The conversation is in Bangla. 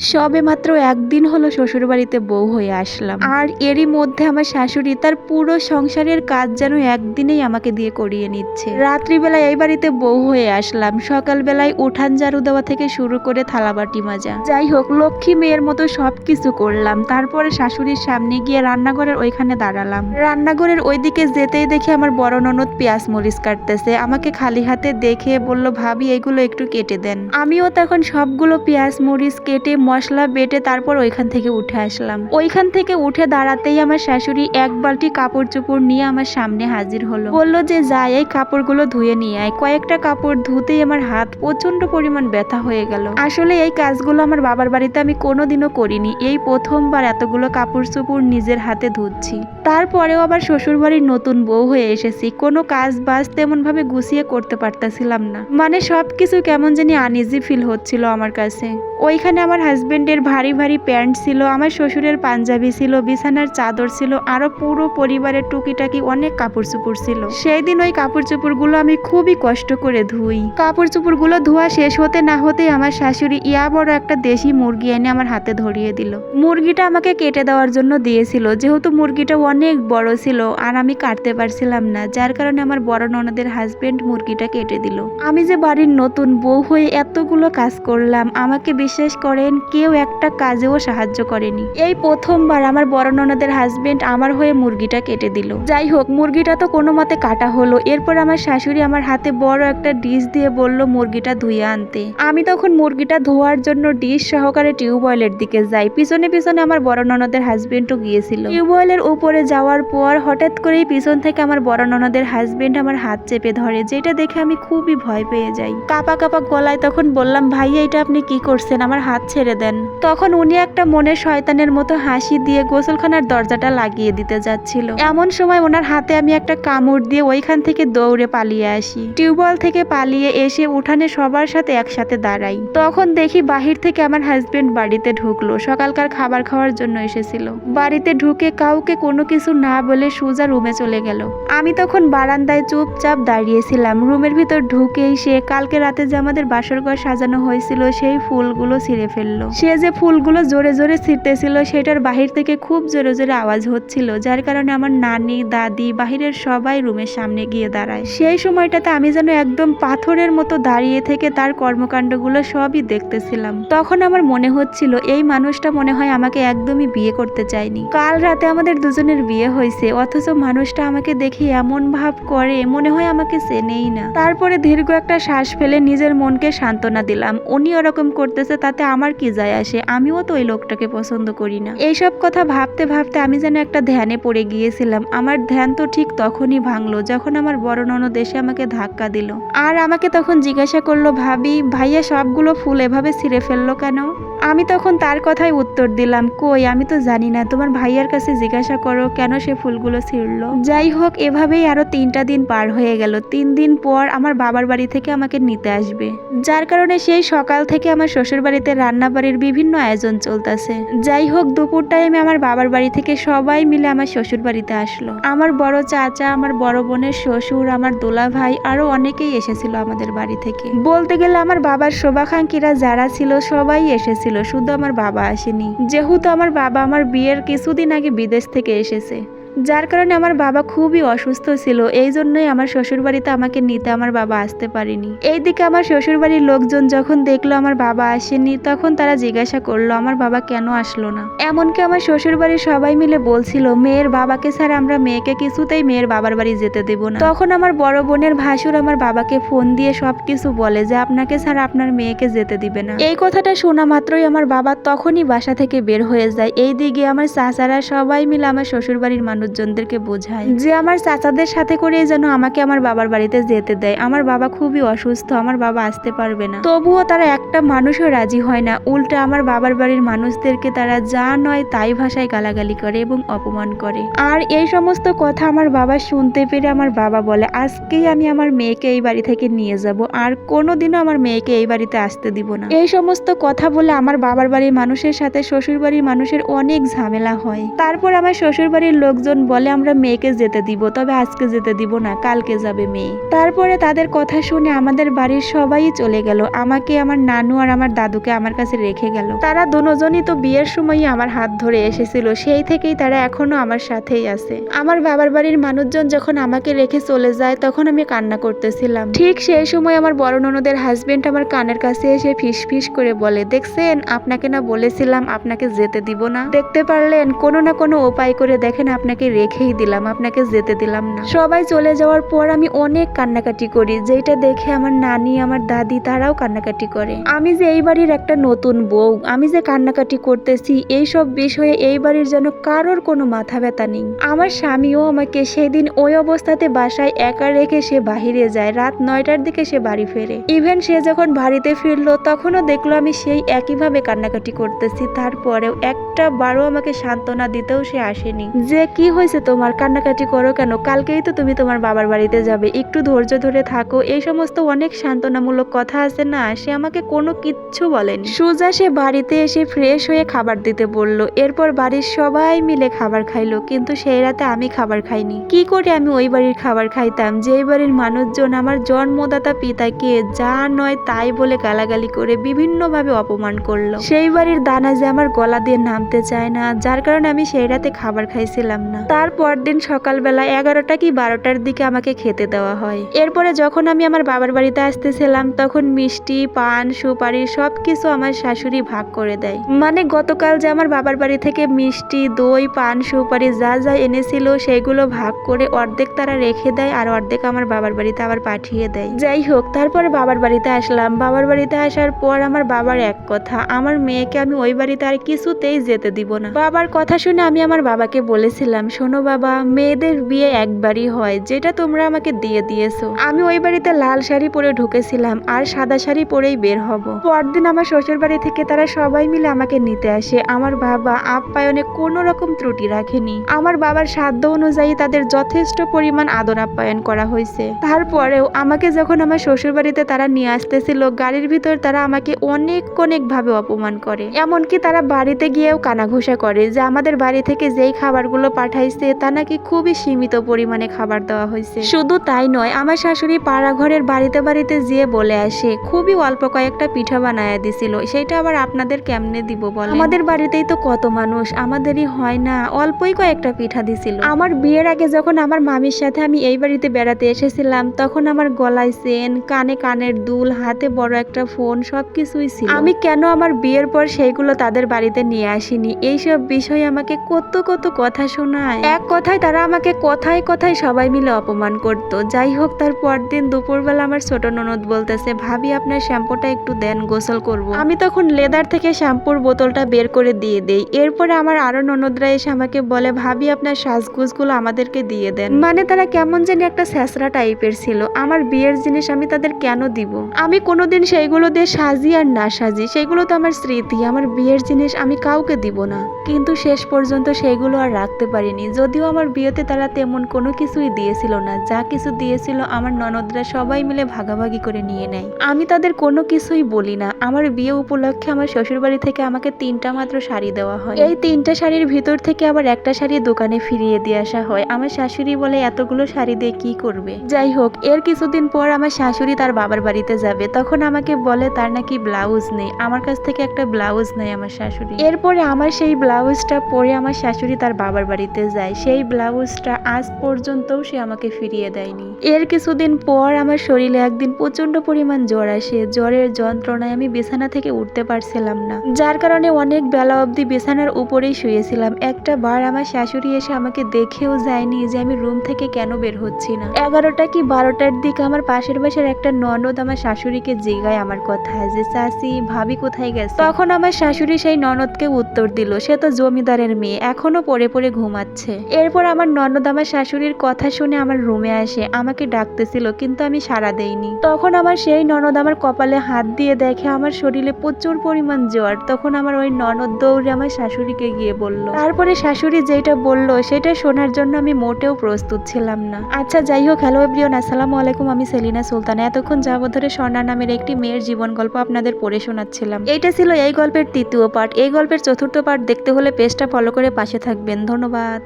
সবে মাত্র একদিন হলো শ্বশুরবাড়িতে বউ হয়ে আসলাম। আর এরই মধ্যে আমার শাশুড়ি তার পুরো সংসারের কাজ যেন একদিনেই আমাকে দিয়ে করিয়ে নিচ্ছে। রাত্রিবেলায় এই বাড়িতে বউ হয়ে আসলাম। সকালবেলায় উঠান ঝাড়ু দেওয়া থেকে শুরু করে থালাবাটি মাজা। যাই হোক, লক্ষ্মী মেয়ের মতো সব কিছু করলাম। তারপরে শাশুড়ির সামনে গিয়ে রান্নাঘরের ওইখানে দাঁড়ালাম। রান্নাঘরের ওইদিকে যেতেই দেখে আমার বড় ননদ পেঁয়াজ মরিচ কাটতেছে। আমাকে খালি হাতে দেখে বলল, ভাবি, এগুলো একটু কেটে দেন। আমিও তখন সবগুলো পেঁয়াজ মরিচ কেটে মশলা বেটে তারপর ওইখান থেকে উঠে আসলাম। ওইখান থেকে উঠে দাঁড়াতেই আমার শাশুড়ি এক বালটি কাপড় চোপড় নিয়ে আমার সামনে হাজির হলো। বলল যে, যাই, এই কাপড়গুলো ধুয়ে নিয়ে আয়। কয়েকটা কাপড় ধুতেই আমার হাত প্রচণ্ড পরিমাণ ব্যথা হয়ে গেল। আসলে এই কাজগুলো আমার বাবার বাড়িতে আমি কোনোদিনও করিনি। এই প্রথমবার এতগুলো কাপড় চোপড় নিজের হাতে ধুচ্ছি। তারপরেও আবার শ্বশুরবাড়ির নতুন বউ হয়ে এসেছি। কোনো কাজ বাজ তেমন ভাবে গুছিয়ে করতে পারতাছিলাম না। মানে সবকিছু কেমন জানি আনইজি ফিল হচ্ছিল আমার কাছে। ওইখানে আমার হাজবেন্ডের ভারী ভারী প্যান্ট ছিল, আমার শ্বশুরের পাঞ্জাবি ছিল, বিছানার চাদর ছিল, আরও পুরো পরিবারের টুকিটাকি অনেক কাপড় চোপড় ছিল। সেই দিন ওই কাপড় চোপড়গুলো আমি খুবই কষ্ট করে ধুই। কাপড় চোপড়গুলো ধোয়া শেষ হতে না হতেই আমার শাশুড়ি ইয়া বড় একটা দেশি মুরগি এনে আমার হাতে ধরিয়ে দিল। মুরগিটা আমাকে কেটে দেওয়ার জন্য দিয়েছিল, যেহেতু মুরগিটা অনেক বড় ছিল আর আমি কাটতে পারছিলাম না, যার কারণে আমার বড় ননদের হাজবেন্ড মুরগিটা কেটে দিল। আমি যে বাড়ির নতুন বউ হয়ে এতগুলো কাজ করলাম, আমাকে বিশ্বাস করেন কেউ একটা কাজেও সাহায্য করেনি। এই প্রথমবার আমার বড় ননদের হাজবেন্ড আমার হয়ে মুরগিটা কেটে দিল। যাই হোক, মুরগিটা তো কোনো মতে কাটা হলো। এরপর আমার শাশুড়ি আমার হাতে বড় একটা ডিশ দিয়ে বলল, মুরগিটা ধুয়ে আনতে। আমি তখন মুরগিটা ধোয়ার জন্য ডিশ সহকারে টিউবওয়েলের দিকে যাই। পিছনে পিছনে আমার বড় ননদের হাজবেন্ডও গিয়েছিল। টিউবওয়েলের উপরে যাওয়ার পর হঠাৎ করেই পিছন থেকে আমার বড় ননদের হাজবেন্ড আমার হাত চেপে ধরে, যেটা দেখে আমি খুবই ভয় পেয়ে যাই। কাপা কাপা গলায় তখন বললাম, ভাইয়া, এটা আপনি কি করছেন? আমার হাত ছেড়ে দেন। তখন উনি একটা মনে শয়তানের মতো হাসি দিয়ে গোসলখানার দরজাটা লাগিয়ে দিতে যাচ্ছিল। এমন সময় ওনার হাতে আমি একটা কামড় দিয়ে ওইখান থেকে দৌড়ে পালিয়ে আসি। টিউবওয়েল থেকে পালিয়ে এসে উঠানে সবার সাথে একসাথে দাঁড়াই। তখন দেখি বাহির থেকে আমার হাজবেন্ড বাড়িতে ঢুকলো। সকালকার খাবার খাওয়ার জন্য এসেছিল। বাড়িতে ঢুকে কাউকে কোনো কিছু না বলে সোজা রুমে চলে গেল। আমি তখন বারান্দায় চুপচাপ দাঁড়িয়েছিলাম। রুমের ভিতর ঢুকেই সে কালকে রাতে যে আমাদের বাসর ঘর সাজানো হয়েছিল, সেই ফুলগুলো ছিঁড়ে ফেলল। সে যে ফুলগুলো জোরে জোরে ছিঁড়তেছিল সেটার বাহির থেকে খুব জোরে জোরে আওয়াজ হচ্ছিল, যার কারণে আমার নানি, দাদি, বাহিরের সবাই রুমের সামনে গিয়ে দাঁড়ায়। সেই সময়টাতে আমি যেন একদম পাথরের মতো দাঁড়িয়ে থেকে তার কর্মকাণ্ডগুলো সবই দেখতেছিলাম। তখন আমার মনে হচ্ছিল, এই মানুষটা মনে হয় আমাকে একদমই বিয়ে করতে চায়নি। কাল রাতে আমাদের দুজনের বিয়ে হয়েছে, অথচ মানুষটা আমাকে দেখে এমন ভাব করে, মনে হয় আমাকে চেনেই না। তারপরে দীর্ঘ একটা শ্বাস ফেলে নিজের মনকে সান্ত্বনা দিলাম। উনি ওরকম করতেছে, তাতে আমার কি যায় আসে, আমিও তো ওই লোকটাকে পছন্দ করি না। এইসব কথা ভাবতে ভাবতে আমি যেন একটা ধ্যানে পড়ে গিয়েছিলাম। আমার ধ্যান তো ঠিক তখনই ভাঙলো, যখন আমার বড় ননদ এসে আমাকে ধাক্কা দিল। আর আমাকে তখন জিজ্ঞাসা করল, ভাবি, ভাইয়া সবগুলো ফুল এভাবে ছিঁড়ে ফেলল কেন? আমি তখন তার কথাই উত্তর দিলাম, কই, আমি তো জানি না, তোমার ভাইয়ার কাছে জিজ্ঞাসা করো কেন সে ফুলগুলো ছিঁড়লো? যাই হোক, এভাবেই আরও তিনটা দিন পার হয়ে গেল। তিন দিন পর আমার বাবার বাড়ি থেকে আমাকে নিতে আসবে। যার কারণে সেই সকাল থেকে আমার শ্বশুর বাড়িতে রান্না বাড়ির বিভিন্ন আয়োজন চলতেছে। যাই হোক, দুপুর টাইমে আমার বাবার বাড়ি থেকে সবাই মিলে আমার শ্বশুর বাড়িতে আসলো। আমার বড় চাচা, আমার বড় বোনের শ্বশুর, আমার দোলা ভাই, আরও অনেকেই এসেছিল আমাদের বাড়ি থেকে। বলতে গেলে আমার বাবার শোভাকাঙ্ক্ষীরা যারা ছিল, সবাই এসেছিল। শুধু আমার বাবা আসেনি। যেহেতু আমার বাবা আমার বিয়ের কিছুদিন আগে বিদেশ থেকে এসেছে। যার কারণে আমার বাবা খুবই অসুস্থ ছিল, এই জন্যই আমার শ্বশুরবাড়িতে আমাকে নিতে আমার বাবা আসতে পারেনি। এইদিকে আমার শ্বশুরবাড়ির লোকজন যখন দেখল আমার বাবা আসেনি তখন তারা জিজ্ঞাসা করল, আমার বাবা কেন আসলো না? এমনকি আমার শ্বশুরবাড়ির সবাই মিলে বলছিল, মেয়ের বাবাকে ছাড়া আমরা মেয়েকে কিছুতেই মেয়ের বাবার বাড়ি যেতে দেব না। তখন আমার বড় বোনের ভাসুর আমার বাবাকে ফোন দিয়ে সবকিছু বলে যে, আপনাকে ছাড়া আপনার মেয়েকে যেতে দিবে না। এই কথাটা শোনা মাত্রই আমার বাবা তখনই বাসা থেকে বের হয়ে যায়। এই দিকে আমার চাচারা সবাই মিলে আমার শ্বশুর বাড়ির মানুষজনদেরকে বোঝায়। যে আমার চাচাদের সাথে করে যেন আমাকে আমার বাবার বাড়িতে যেতে দেয়। আমার বাবা খুবই অসুস্থ, আমার বাবা আসতে পারবে না। তবুও তারা একটা মানুষও রাজি হয় না। উল্টে আমার বাবার বাড়ির মানুষদেরকে তারা যা নয় তাই ভাষায় গালাগালি করে এবং অপমান করে। আর এই সমস্ত কথা আমার বাবা শুনতে পেরে আমার বাবা বলে, আজকেই আমি আমার মেয়েকে এই বাড়ি থেকে নিয়ে যাব। আর কোনোদিনও আমার মেয়েকে এই বাড়িতে আসতে দিব না। এই সমস্ত কথা বলে আমার বাবার বাড়ির মানুষের সাথে শ্বশুর বাড়ির মানুষের অনেক ঝামেলা হয়। তারপর আমার শ্বশুর বাড়ির লোকজন লোকজন বলে, আমরা মেয়েকে যেতে দিব, তবে আজকে যেতে দিব না, কালকে যাবে মেয়ে। তারপরে তাদের কথা শুনে আমাদের বাড়ির সবাই চলে গেল। আমাকে, আমার নানু আর আমার দাদুকে আমার কাছে রেখে গেল। তারা দুজনই তো বিয়ের সময়ই আমার হাত ধরে এসেছিল, সেই থেকেই তারা এখনও আমার সাথেই আছে। আমার বাবার বাড়ির মানুষজন যখন আমাকে রেখে চলে যায়, তখন আমি কান্না করতেছিলাম। ঠিক সেই সময় আমার বড় ননদের হাজবেন্ড আমার কানের কাছে এসে ফিস ফিস করে বলে, দেখছেন, আপনাকে না বলেছিলাম আপনাকে যেতে দিব না। দেখতে পারলেন, কোনো না কোনো উপায় করে দেখেন, আপনাকে রেখেই দিলাম, আপনাকে যেতে দিলাম না। সবাই চলে যাওয়ার পর আমি অনেক কান্নাকাটি করি যেটা দেখে আমার নানি, আমার দাদি তারাও কান্নাকাটি করে। আমি যে এই বাড়ির একটা নতুন বউ, আমি যে কান্নাকাটি করতেছি এই সব বিষয়ে এই বাড়ির যেন কারোর কোনো মাথা ব্যথা নেই। আমার স্বামীও আমাকে সেদিন ওই অবস্থাতে বাসায় একা রেখে সে বাহিরে যায়, রাত নয়টার দিকে সে বাড়ি ফেরে। ইভেন সে যখন বাড়িতে ফিরলো, তখনও দেখল আমি সেই একইভাবে কান্নাকাটি করতেছি, তারপরেও একটা বারও আমাকে সান্ত্বনা দিতেও সে আসেনি। যে কি হয়েছে তোমার? কান্নাকাটি করো কেন? কালকেই তো তুমি তোমার বাবার বাড়িতে যাবে। একটু ধৈর্য ধরে থাকো। এই সমস্ত অনেক সান্ত্বনামূলক কথা আছে না? সে আমাকে কোনো কিচ্ছু বলেনি। সুজা সে বাড়িতে এসে ফ্রেশ হয়ে খাবার দিতে বলল। এরপর বাড়ির সবাই মিলে খাবার খাইলো। কিন্তু সেই রাতে আমি খাবার খাইনি। কি করে আমি ওই বাড়ির খাবার খাইতাম? যেই বাড়ির মানুষজন আমার জন্মদাতা পিতাকে যা নয় তাই বলে গালাগালি করে বিভিন্নভাবে অপমান করল। সেই বাড়ির দানা যে আমার গলা দিয়ে নামতে চায় না, যার কারণে আমি সেই রাতে খাবার খাইছিলাম না। তারপর দিন সকালবেলা এগারোটা কি বারোটার দিকে আমাকে খেতে দেওয়া হয়। এরপরে যখন আমি আমার বাবার বাড়িতে আসতেছিলাম, তখন মিষ্টি, পান, সুপারি সবকিছু আমার শাশুড়ি ভাগ করে দেয়। মানে গতকাল যে আমার বাবার বাড়ি থেকে মিষ্টি, দই, পান, সুপারি যা যা এনেছিল সেগুলো ভাগ করে অর্ধেক তারা রেখে দেয় আর অর্ধেক আমার বাবার বাড়িতে আবার পাঠিয়ে দেয়। যাই হোক, তারপরে বাবার বাড়িতে আসলাম। বাবার বাড়িতে আসার পর আমার বাবার এক কথা, আমার মেয়েকে আমি ওই বাড়িতে আর কিছুতেই যেতে দিব না। বাবার কথা শুনে আমি আমার বাবাকে বলেছিলাম শোনো বাবা, মেয়েদের বিয়ে একবারই হয়, যেটা তোমরা আমাকে দিয়ে দিয়েছ। আমি ওই বাড়িতে লাল শাড়ি পরে ঢুকেছিলাম আর সাদা শাড়ি পরেই বের হব। পরদিন আমার শ্বশুর বাড়ি থেকে তারা সবাই মিলে আমাকে নিতে আসে। আমার বাবা আপ্যায়নে কোনো রকম ত্রুটি রাখেনি। আমার বাবার সাধ্য অনুযায়ী তাদের যথেষ্ট পরিমাণ আদর আপ্যায়ন করা হয়েছে। তারপরেও আমাকে যখন আমার শ্বশুর বাড়িতে তারা নিয়ে আসতেছিল, গাড়ির ভিতর তারা আমাকে অনেক অনেক ভাবে অপমান করে। এমনকি তারা বাড়িতে গিয়েও কানাঘুষা করে যে আমাদের বাড়ি থেকে যেই খাবারগুলো পাঠাইছে তা নাকি খুবই সীমিত পরিমাণে খাবার দেওয়া হয়েছে। শুধু তাই নয় আমার শাশুড়ি পাড়া ঘরের বাড়িতে বাড়িতে যেয়ে বলে আসে খুবই অল্প কয়েকটা পিঠা বানায় দিছিল সেটা আবার আপনাদের কেমনে দিব বলে আমাদের বাড়িতেই তো কত মানুষ আমাদেরই হয় না অল্পই কয়েকটা পিঠা দিছিল। আমার বিয়ের আগে যখন আমার মামির সাথে আমি এই বাড়িতে বেড়াতে এসেছিলাম তখন আমার গলায় চেন কানে কানের দুল হাতে বড় একটা ফোন সবকিছুই ছিল। আমি কেন আমার বিয়ের পর সেইগুলো তাদের বাড়িতে নিয়ে আসিনি? এইসব বিষয়ে আমাকে কত কত কথা শোনায় এক কথায় তারা আমাকে কথায় কথায় সবাই মিলে অপমান করতো। যাই হোক, তার পরদিন দুপুরবেলা আমার ছোট ননদ বলতেছে, ভাবি, আপনার শ্যাম্পুটা একটু দেন, গোসল করব। আমি তখন লেদার থেকে শ্যাম্পুর বোতলটা বের করে দিয়ে দেই। এরপরে আমার আরও ননদরা এসে আমাকে বলে, ভাবি, আপনার সাজগুজগুলো আমাদেরকে দিয়ে দেন। মানে তারা কেমন জানি একটা স্যাঁচড়া টাইপের ছিল। আমার বিয়ের জিনিস আমি তাদের কেন দিব? আমি কোনোদিন সেইগুলো দিয়ে সাজি আর না সাজি সেগুলো তো আমার স্মৃতি। আমার বিয়ের জিনিস আমি কাউকে দিব না। কিন্তু শেষ পর্যন্ত সেগুলো আর রাখতে পারিনি যদিও আমার বিয়েতে তারা তেমন কোনো কিছুই দিয়েছিল না। যা কিছু দিয়েছিল আমার ননদরা সবাই মিলে ভাগাভাগি করে নিয়ে নেয়। আমি তাদের কোনো কিছুই বলি না। আমার বিয়ে উপলক্ষে আমার শ্বশুরবাড়ি থেকে আমাকে তিনটা মাত্র শাড়ি দেওয়া হয়। এই তিনটা শাড়ির ভিতর থেকে আবার একটা শাড়ি দোকানে ফিরিয়ে দিয়ে আসা হয়। আমার শাশুড়ি বলে, এতগুলো শাড়ি দিয়ে কি করবে? যাই হোক, এর কিছুদিন পর আমার শাশুড়ি তার বাবার বাড়িতে যাবে। তখন আমাকে বলে, তার নাকি ব্লাউজ নেই। আমার কাছ থেকে একটা ব্লাউজ নেই আমার শাশুড়ি। এরপরে আমার সেই ব্লাউজটা পরে আমার শাশুড়ি তার বাবার বাড়িতে যায়। সেই ব্লাউজটা আজ পর্যন্তও সে আমাকে ফিরিয়ে দেয়নি। এর কিছুদিন পর আমার শরীরে একদিন প্রচণ্ড পরিমাণ জ্বর আসে। জ্বরের যন্ত্রণায় আমি বিছানা থেকে উঠতে পারছিলাম না। যার কারণে অনেক বেলা অবধি বিছানার উপরেই শুয়েছিলাম। একটা বার আমার শাশুড়ি এসে আমাকে দেখেও যায়নি যে আমি রুম থেকে কেন বের হচ্ছি না। এগারোটা কি বারোটার দিকে আমার পাশের বাসার একটা ননদ আমার শাশুড়িকে জিগায় আমার কথা যে, চাচি, ভাবি কোথায় গেছে? তখন আমার শাশুড়ি সেই ননদকে উত্তর দিল। সে তো জমিদারের মেয়ে। এখনও পরে পরে ঘুমাচ্ছে। এরপর আমার ননদ আমার শাশুড়ির কথা শুনে আমার রুমে আসে। আমাকে ডাকতেছিল, কিন্তু আমি সাড়া দেইনি। তখন আমার সেই ননদ আমার কপালে হাত দিয়ে দেখে আমার শরীরে প্রচুর পরিমাণ জ্বর। তখন আমার ওই ননদ দৌড়ে আমার শাশুড়িকে গিয়ে বলল, তারপরে শাশুড়ি যেটা বলল, সেটা শোনার জন্য আমি মোটেও প্রস্তুত ছিলাম না। আচ্ছা যাই হোক হ্যালো এভরিওন আসসালামু আলাইকুম, আমি সেলিনা সুলতানা। এতক্ষণ যাবত ধরে স্বর্ণা নামের একটি মেয়ের জীবন গল্প আপনাদের পড়ে শোনাচ্ছিলাম। এইটা ছিল এই গল্পের তৃতীয় পার্ট। এই গল্পের চতুর্থ পার্ট দেখতে হলে পেজটা ফলো করে পাশে থাকবেন। ধন্যবাদ।